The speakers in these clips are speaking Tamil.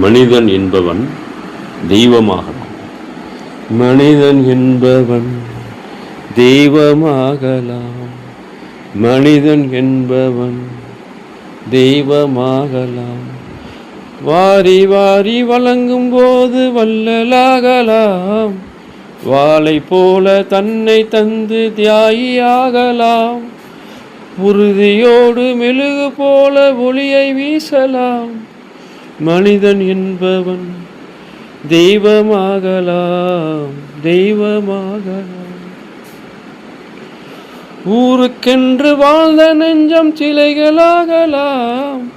மனிதன் என்பவன் தெய்வமாகலாம். மனிதன் என்பவன் தெய்வமாகலாம். மனிதன் என்பவன் தெய்வமாகலாம். வாரி வாரி வழங்கும் போது வல்லலாகலாம் வாளை போல தன்னை தந்து தியாகியாகலாம். உறுதியோடு மெழுகு போல ஒளியை வீசலாம். மனிதன் என்பவன் தெய்வமாகலாம் தெய்வமாகலாம். ஊருக்கென்று வாழ்ந்த நெஞ்சம் சிலைகளாகலாம்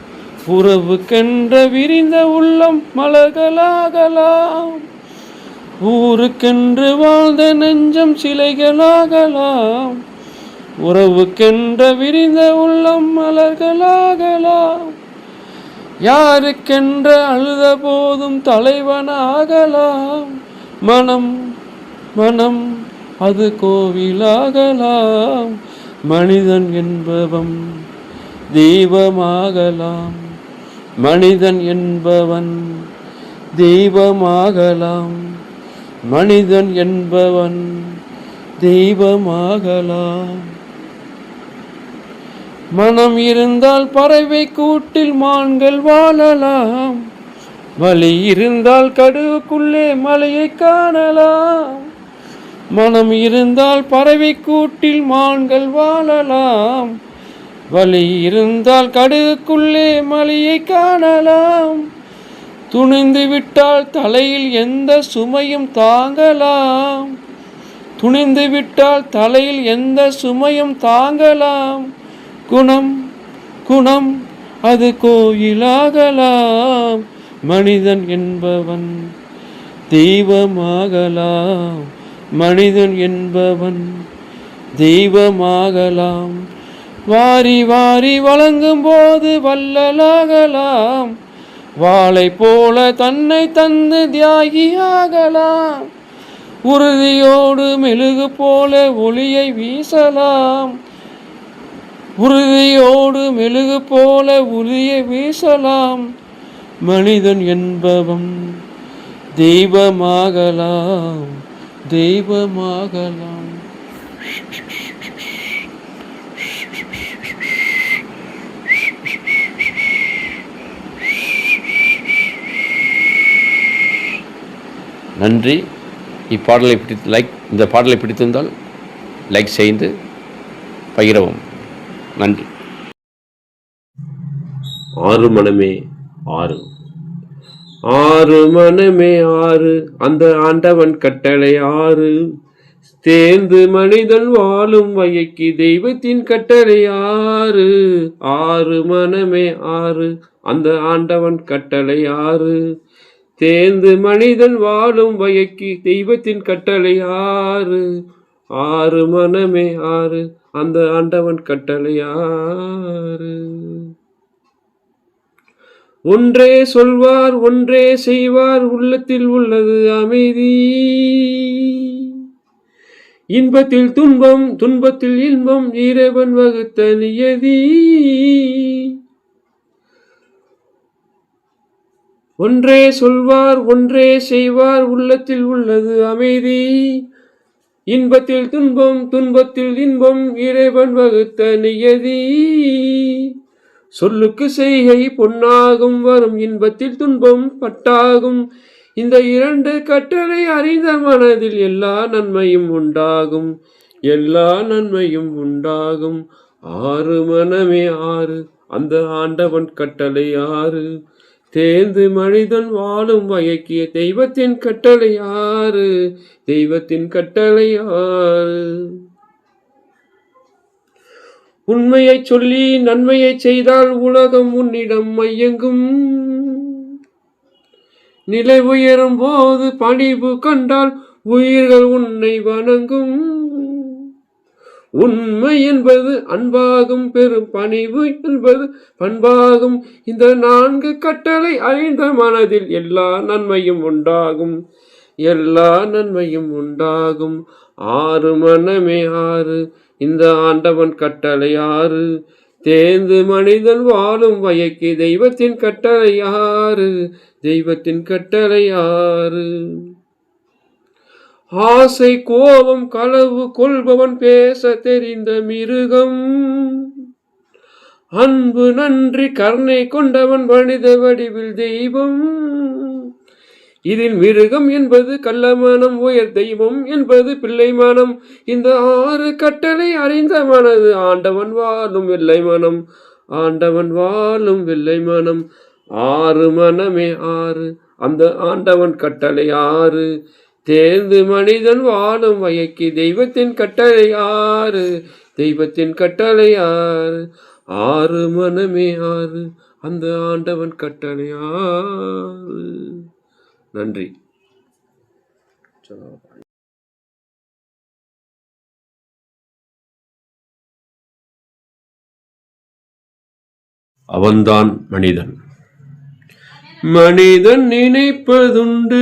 உறவுக்கென்ற விரிந்த உள்ளம் மலர்களாகலாம். ஊருக்கென்று வாழ்ந்த நெஞ்சம் சிலைகளாகலாம் உறவுக்கென்ற விரிந்த உள்ளம் மலர்களாகலாம். யாருக்கென்ற அழுத போதும் தலைவனாகலாம். மனம் மனம் அது கோவிலாகலாம். மனிதன் என்பவன் தெய்வமாகலாம். மனிதன் என்பவன் தெய்வமாகலாம். மனிதன் என்பவன் தெய்வமாகலாம். மனம் இருந்தால் பறவை கூட்டில் மான்கள் வாழலாம். வலி இருந்தால் கடுவுக்குள்ளே மலையை காணலாம். மனம் இருந்தால் பறவை கூட்டில் மான்கள் வாழலாம். வலி இருந்தால் கடுகுக்குள்ளே மலையை காணலாம். துணிந்து விட்டால் தலையில் எந்த சுமையும் தாங்கலாம். துணிந்து விட்டால் தலையில் எந்த சுமையும் தாங்கலாம். குணம் குணம் அது கோயிலாகலாம். மனிதன் என்பவன் தெய்வமாகலாம். மனிதன் என்பவன் தெய்வமாகலாம். வாரி வாரி வழங்கும் போது வல்லலாகலாம் வாளை போல தன்னை தந்து தியாகியாகலாம். உறுதியோடு மெழுகு போல ஒளியை வீசலாம். உறுதியோடு மெழுகு போல உரிய வீசலாம். மனிதன் என்பவன் தெய்வமாகலாம் தெய்வமாகலாம். நன்றி. இப்பாடலை பிடித்து லைக் இந்த பாடலை பிடித்திருந்தால் லைக் செய்து பகிரவும். நன்றி. ஆறு மனமே ஆறு. ஆறு மனமே ஆறு அந்த ஆண்டவன் கட்டளை ஆறு. தேர்ந்து மனிதன் வாழும் வகைக்கு தெய்வத்தின் கட்டளை ஆறு. ஆறு மனமே ஆறு அந்த ஆண்டவன் கட்டளை ஆறு. தேர்ந்து மனிதன் வாழும் வகைக்கு தெய்வத்தின் கட்டளை ஆறு. ஆறு மனமே ஆறு அந்த ஆண்டவன் கட்டளையாறு ஒன்றே சொல்வார் ஒன்றே செய்வார் உள்ளத்தில் உள்ளது அமைதி. இன்பத்தில் துன்பம் துன்பத்தில் இன்பம் இறைவன் வகுத்த நியதி. ஒன்றே சொல்வார் ஒன்றே செய்வார் உள்ளத்தில் உள்ளது அமைதி. இன்பத்தில் துன்பம் துன்பத்தில் இன்பம் இறைவன் வகுத்த நியதி. சொல்லுக்கு செய்கை பொன்னாகும் வரும் இன்பத்தில் துன்பம் பட்டாகும். இந்த இரண்டு கட்டளை அறிந்த மனதில் எல்லா நன்மையும் உண்டாகும். எல்லா நன்மையும் உண்டாகும். ஆறு மனமே ஆறு அந்த ஆண்டவன் கட்டளை ஆறு. தேர்ந்து மனிதன் வாழும் வயக்கிய தெய்வத்தின் கட்டளை ஆறு தெய்வத்தின் கட்டளை ஆறு உண்மையை சொல்லி நன்மையை செய்தால் உலகம் உன்னிடம் மையங்கும். நிலை உயரும் போது பணிவு கண்டால் உயிர்கள் உன்னை வணங்கும். உண்மை என்பது அன்பாகும் பெரும் பணிவு என்பது பண்பாகும். இந்த நான்கு கட்டளை அறிந்த மனதில் எல்லா நன்மையும் உண்டாகும். எல்லா நன்மையும் உண்டாகும். ஆறு மனமே ஆறு. இந்த ஆண்டவன் கட்டளை ஆறு. தேர்ந்து மனிதன் வாழும் வயக்கு தெய்வத்தின் கட்டளை ஆறு. தெய்வத்தின் கட்டளை ஆறு. ஆசை கோபம் களவு கொள்பவன் பேச தெரிந்த மிருகம். அன்பு நன்றி கருணை கொண்டவன் மனித வடிவில் தெய்வம். இதில் மிருகம் என்பது கள்ளமனம் உயர் தெய்வம் என்பது பிள்ளை மனம். இந்த ஆறு கட்டளை அறிந்த மனது ஆண்டவன் வாழும் வெள்ளை மனம். ஆண்டவன் வாழும் வெள்ளை மனம். ஆறு மனமே ஆறு. அந்த ஆண்டவன் கட்டளை ஆறு. தேர்ந்து மனிதன் வாழும் வயக்கி தெய்வத்தின் கட்டளை ஆறு தெய்வத்தின் கட்டளை ஆறு. ஆறு மனமே ஆறு அந்த ஆண்டவன் கட்டளை ஆறு. நன்றி. அவன்தான் மனிதன். மனிதன் நினைப்பதுண்டு.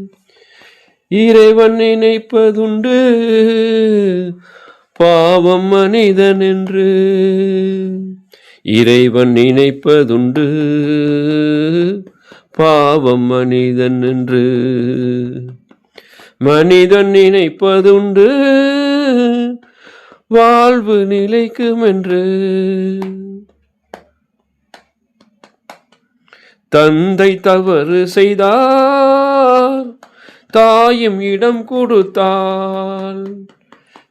இறைவன் நினைப்பதுண்டு. பாவம் மனிதன் என்று இறைவன் நினைப்பதுண்டு. பாவம் மனிதன் என்று மனிதன் நினைப்பதுண்டு. வாழ்வு நிலைக்கும் என்று தந்தை தவறு செய்தார். தாயும் இடம் கொடுத்தாள்.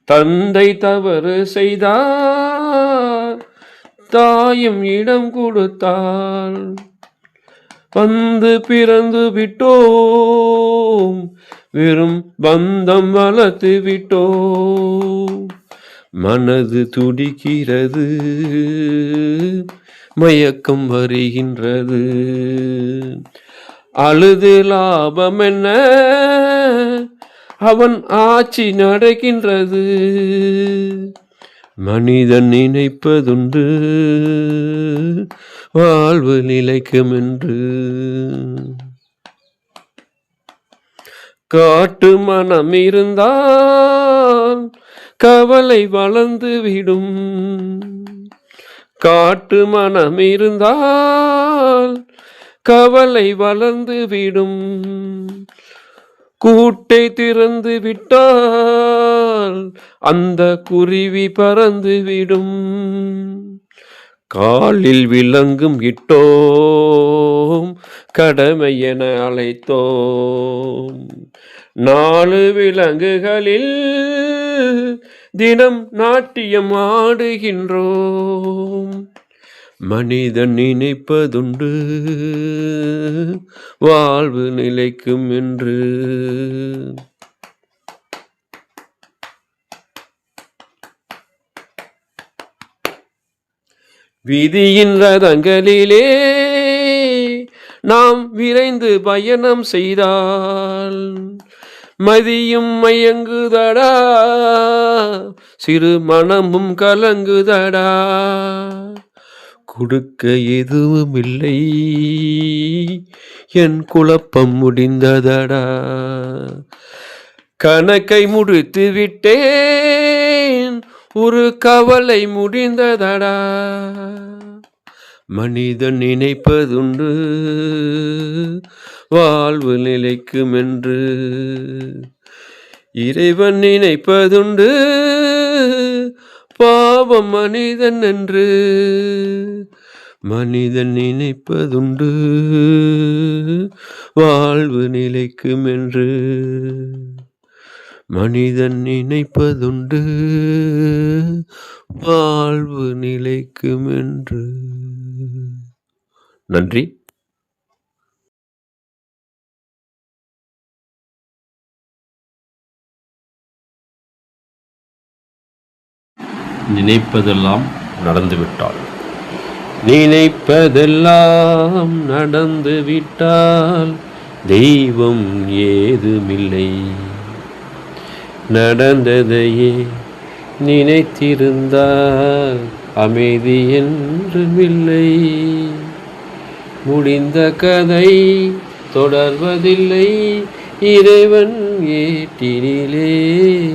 தந்தை தவறு செய்தார். தாயும் இடம் கொடுத்தாள். வந்து பிறந்து விட்டோம். வெறும் பந்தம் வளர்த்து விட்டோம். மனது துடிக்கிறது. மயக்கம் வருகின்றது. அழுது லாபம் என்ன அவன் ஆட்சி நடக்கின்றது. மனிதன் நினைப்பதுண்டு. வாழ்வு நிலைக்கும் என்று காட்டு மனம் இருந்தால் கவலை வளர்ந்து விடும். காட்டு மனம் இருந்தால் கவலை வளர்ந்து விடும். கூட்டை திறந்து விட்டால் அந்த குருவி பறந்து விடும். காலில் விலங்கும் இட்டோம் கடமை என அழைத்தோம். நாலு விலங்குகளில் தினம் நாட்டியம் ஆடுகின்றோம். மனிதன் நினைப்பதுண்டு. வாழ்வு நிலைக்கும் என்று விதியின் ரதங்களிலே நாம் விரைந்து பயணம் செய்தால் மதியும் மயங்குதடா சிறு மனமும் கலங்குதடா. கொடுக்க எதுவும் இல்லை என் குழப்பம் முடிந்ததடா. கணக்கை முடித்து விட்டேன் ஒரு கவலை முடிந்ததடா. மனிதன் நினைப்பதுண்டு. வாழ்வு நிலைக்கும் என்று இறைவன் நினைப்பதுண்டு. பாவம் மனிதன் என்று மனிதன் நினைப்பதுண்டு. வாழ்வு நிலைக்கும் என்று மனிதன் நினைப்பதுண்டு. வாழ்வு நிலைக்கும் என்று. நன்றி. நினைப்பதெல்லாம் நடந்துவிட்டால் நினைப்பதெல்லாம் நடந்துவிட்டால் தெய்வம் ஏதுமில்லை. நடந்ததையே நினைத்திருந்தால் அமைதி என்றுமில்லை. முடிந்த கதை தொடர்வதில்லை. இறைவன் ஏட்டினிலே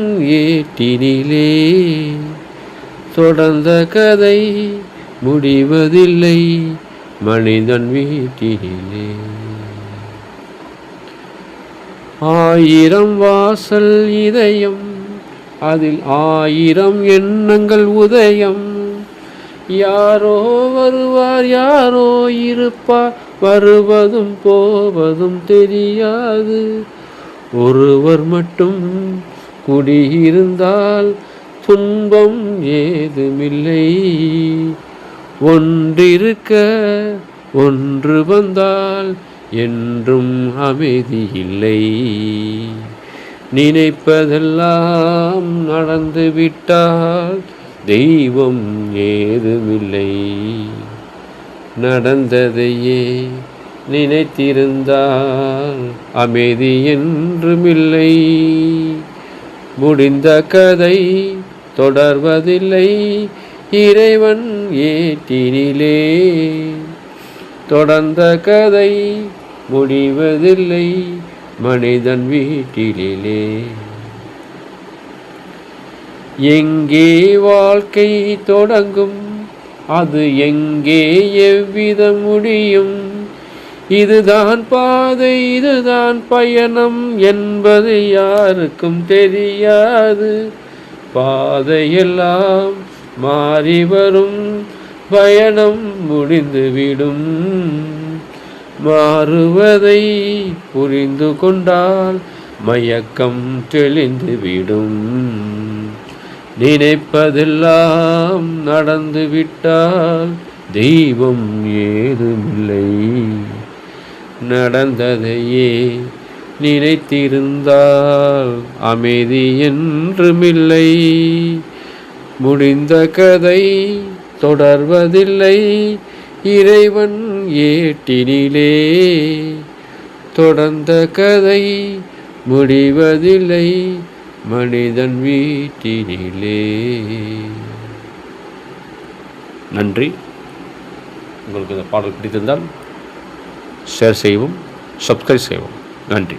ஏட்டினிலே. தொடர்ந்த கதை முடிவதில்லை மனிதன் வீட்டிலே ஆயிரம் வாசல் இதயம் அதில் ஆயிரம் எண்ணங்கள் உதயம். யாரோ வருவார் யாரோ இருப்பார் வருவதும் போவதும் தெரியாது. ஒருவர் மட்டும் குடியிருந்தால் துன்பம் ஏதுமில்லை. ஒன்றிருக்க ஒன்று வந்தால் என்றும் அமைதி இல்லை நினைப்பதெல்லாம் நடந்துவிட்டால் தெய்வம் ஏதுமில்லை. நடந்ததையே நினைத்திருந்தால் அமைதி என்றுமில்லை. முடிந்த கதை தொடர்வதில்லை. இறைவன் ஏட்டினிலே தொடர்ந்த கதை முடிவதில்லை. மனிதன் வீட்டிலே. எங்கே வாழ்க்கை தொடங்கும்? அது எங்கே எவ்விதம் முடியும்? இதுதான் பாதை இதுதான் பயணம் என்பது யாருக்கும் தெரியாது. பாதையெல்லாம் மாறி வரும் பயணம் முடிந்துவிடும் மாறுவதை புரிந்து கொண்டால் மயக்கம் தெளிந்துவிடும் நினைப்பதெல்லாம் நடந்துவிட்டால் தெய்வம் ஏதுமில்லை. நடந்ததையே நினைத்திருந்தால் அமைதி என்றுமில்லை. முடிந்த கதை தொடர்வதில்லை. இறைவன் ஏட்டினிலே தொடர்ந்த கதை முடிவதில்லை. மனிதன் வீட்டினிலே. நன்றி. உங்களுக்கு இந்த பாடல் பிடித்திருந்தால் ஷேர் செய்வோம் சப்ஸ்கிரைப் செய்வோம் நன்றி.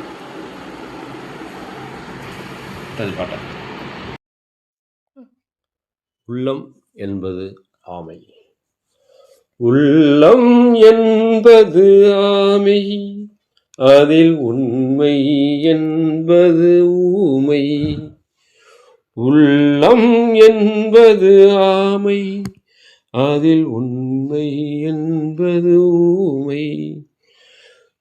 உள்ளம் என்பது ஆமை. உள்ளம் என்பது ஆமை. அதில் உண்மை என்பது ஊமை. உள்ளம் என்பது ஆமை. அதில் உண்மை என்பது ஊமை.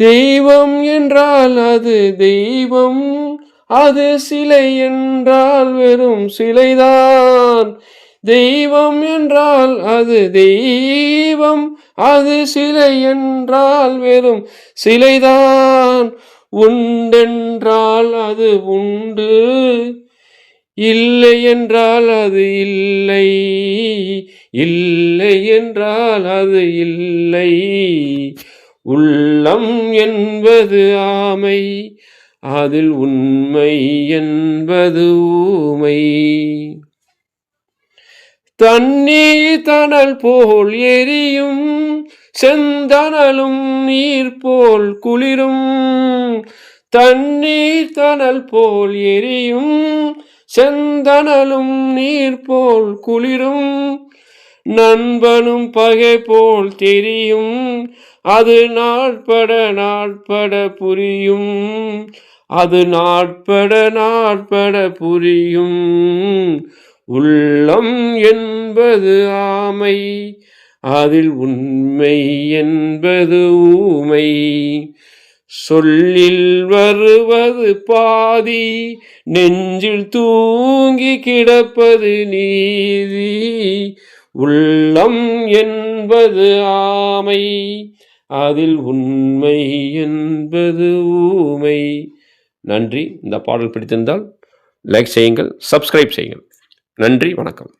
தெய்வம் என்றால் அது தெய்வம் அது சிலை என்றால் வெறும் சிலைதான். தெய்வம் என்றால் அது தெய்வம் அது சிலை என்றால் வெறும் சிலைதான். உண்டென்றால் அது உண்டு இல்லை என்றால் அது இல்லை இல்லை என்றால் அது இல்லை. உள்ளம் என்பது ஆமை அதில் உண்மை என்பது ஊமை. தண்ணீர் தணல் போல் எரியும் செந்தணலும் நீர் போல் குளிரும். தண்ணீர் தணல் போல் எரியும் செந்தணலும் நீர் போல் குளிரும். நண்பனும் பகை போல் தெரியும். அது நாட்பட நாட்பட புரியும். அது நாட்பட நாட்பட புரியும். உள்ளம் என்பது ஆமை அதில் உண்மை என்பது ஊமை. சொல்லில் வருவது பாதி நெஞ்சில் தூங்கி கிடப்பது நீதி. உள்ளம் என்பது ஆமை அதில் உண்மை என்பது ஊமை. நன்றி. இந்த பாடல் பிடித்திருந்தால் லைக் செய்யுங்கள் சப்ஸ்கிரைப் செய்யுங்கள். நன்றி வணக்கம்.